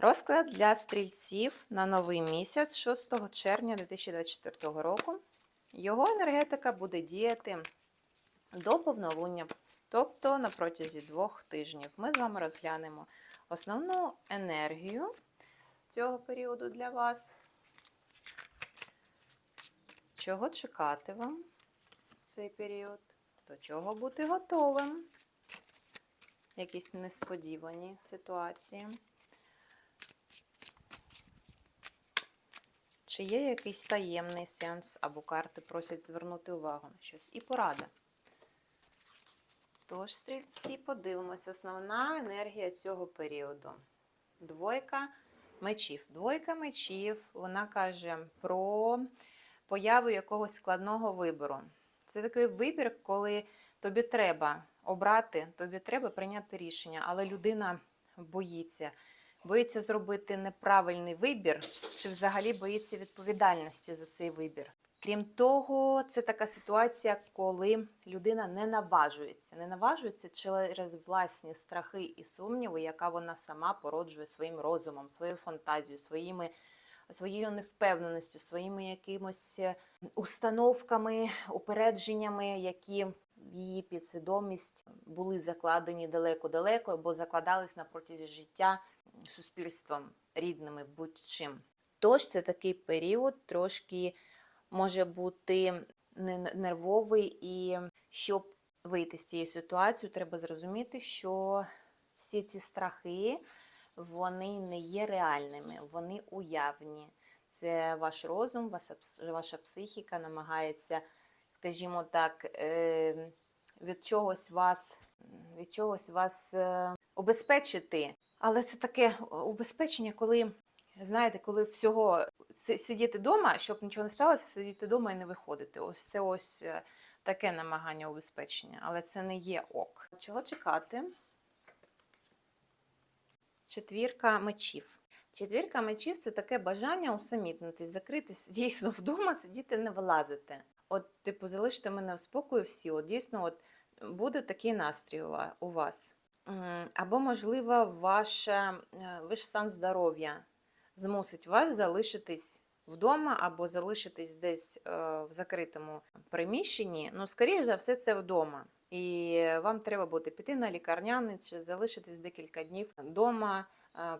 Розклад для стрільців на новий місяць 6 червня 2024 року. Його енергетика буде діяти до повнолуння, тобто на протязі двох тижнів. Ми з вами розглянемо основну енергію цього періоду для вас. Чого чекати вам в цей період? До чого бути готовим? Якісь несподівані ситуації. Чи є якийсь таємний сенс або карти просять звернути увагу на щось? І порада. Тож, стрільці, подивимося, основна енергія цього періоду. Двойка мечів. Двойка мечів, вона каже про появу якогось складного вибору. Це такий вибір, коли тобі треба обрати, тобі треба прийняти рішення, але людина боїться. Боїться зробити неправильний вибір, чи взагалі боїться відповідальності за цей вибір. Крім того, це така ситуація, коли людина не наважується. Не наважується через власні страхи і сумніви, яка вона сама породжує своїм розумом, своєю фантазією, своїми, своєю невпевненістю, своїми якимось установками, упередженнями, які її підсвідомість були закладені далеко-далеко або закладались на протязі життя суспільством, рідними, будь-чим. Тож це такий період трошки може бути нервовий, і щоб вийти з цієї ситуації, треба зрозуміти, що всі ці страхи вони не є реальними, вони уявні. Це ваш розум, ваша психіка намагається, скажімо так, від чогось вас, від чогось вас обезпечити. Але це таке убезпечення, коли, знаєте, коли всього сидіти вдома, щоб нічого не сталося, сидіти вдома і не виходити. Ось це ось таке намагання убезпечення, але це не є ок. Чого чекати? Четвірка мечів. Четвірка мечів це таке бажання усамітнитись, закритись дійсно вдома, сидіти, не вилазити. От, типу, залиште мене в спокою всі. От дійсно, от буде такий настрій у вас. Або, можливо, ваш, ваш стан здоров'я змусить вас залишитись вдома, або залишитись десь в закритому приміщенні. Ну, скоріш за все, це вдома. І вам треба буде піти на лікарняний чи залишитись декілька днів вдома,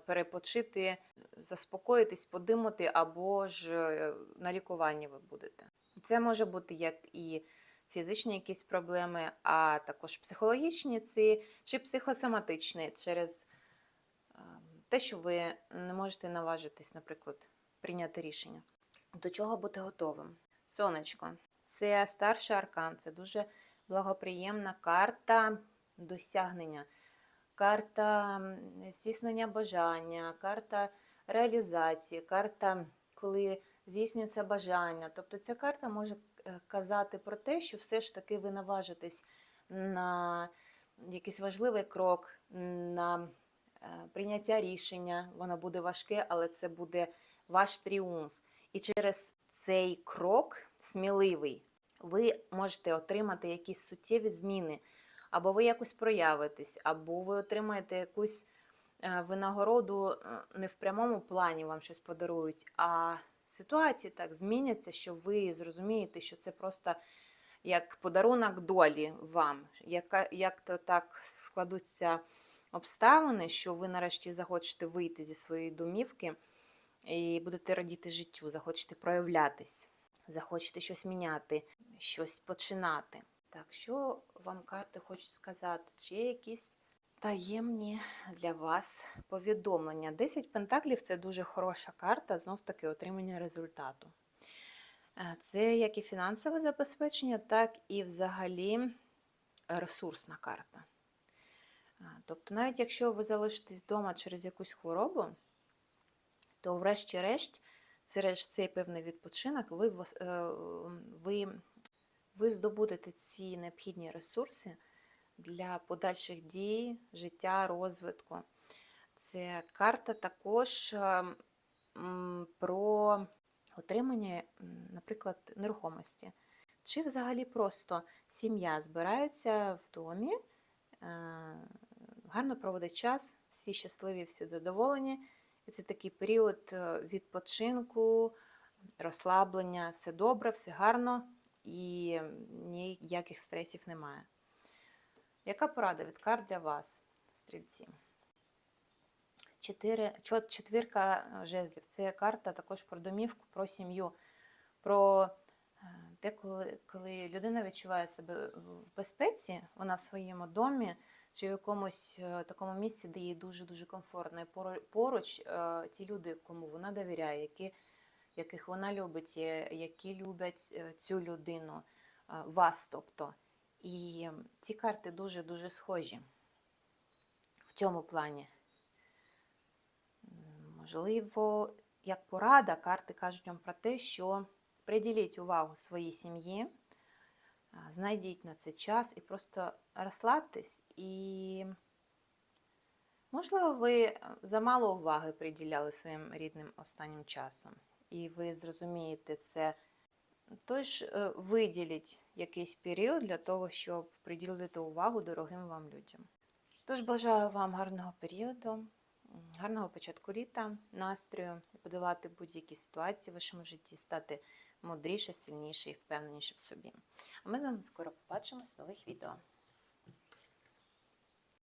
перепочити, заспокоїтись, подимати, або ж на лікуванні ви будете. Це може бути як і фізичні якісь проблеми, а також психологічні ці, чи психосоматичні через те, що ви не можете наважитись, наприклад, прийняти рішення. До чого бути готовим? Сонечко. Це старший аркан, це дуже благоприємна карта досягнення, карта здійснення бажання, карта реалізації, карта, коли здійснюється бажання. Тобто ця карта може казати про те, що все ж таки ви наважитесь на якийсь важливий крок, на прийняття рішення. Воно буде важке, але це буде ваш тріумф. І через цей крок сміливий ви можете отримати якісь суттєві зміни, або ви якось проявитесь, або ви отримаєте якусь винагороду не в прямому плані вам щось подарують, а ситуації так зміняться, що ви зрозумієте, що це просто як подарунок долі вам, як, як то так складуться обставини, що ви нарешті захочете вийти зі своєї домівки і будете радіти життю, захочете проявлятись, захочете щось міняти, щось починати. Так, що вам карти хочуть сказати? Чи є якісь таємні для вас повідомлення? 10 пентаклів це дуже хороша карта, знов таки отримання результату. Це як і фінансове забезпечення, так і взагалі ресурсна карта. Тобто, навіть якщо ви залишитесь вдома через якусь хворобу, то, врешті-решт, через цей певний відпочинок, ви, ви, ви здобудете ці необхідні ресурси для подальших дій, життя, розвитку. Це карта також про отримання, наприклад, нерухомості. Чи взагалі просто сім'я збирається в домі, гарно проводить час, всі щасливі, всі задоволені, І це такий період е, відпочинку, розслаблення, все добре, все гарно і ніяких стресів немає. Яка порада від карт для вас, стрільці? Четвірка е, жезлів. Це карта також про домівку, про сім'ю, про е, те, коли, коли людина відчуває себе в безпеці, вона в своєму домі чи в якомусь е, такому місці, де їй дуже-дуже комфортно. І поруч, е, ті люди, кому вона довіряє, які, яких вона любить, які люблять е, цю людину, вас, тобто. І ці карти дуже-дуже схожі в цьому плані. Можливо, як порада, карти кажуть вам про те, що приділіть увагу своїй сім'ї, знайдіть на це час і просто розслабтесь. І, можливо, ви замало уваги приділяли своїм рідним останнім часом. І ви зрозумієте це. Тож е, виділіть якийсь період для того, щоб приділити увагу дорогим вам людям. Тож бажаю вам гарного періоду, гарного початку літа, настрою подолати будь-які ситуації в вашому житті, стати мудріше, сильніше і впевненіше в собі. А ми з вами скоро побачимось в нових відео.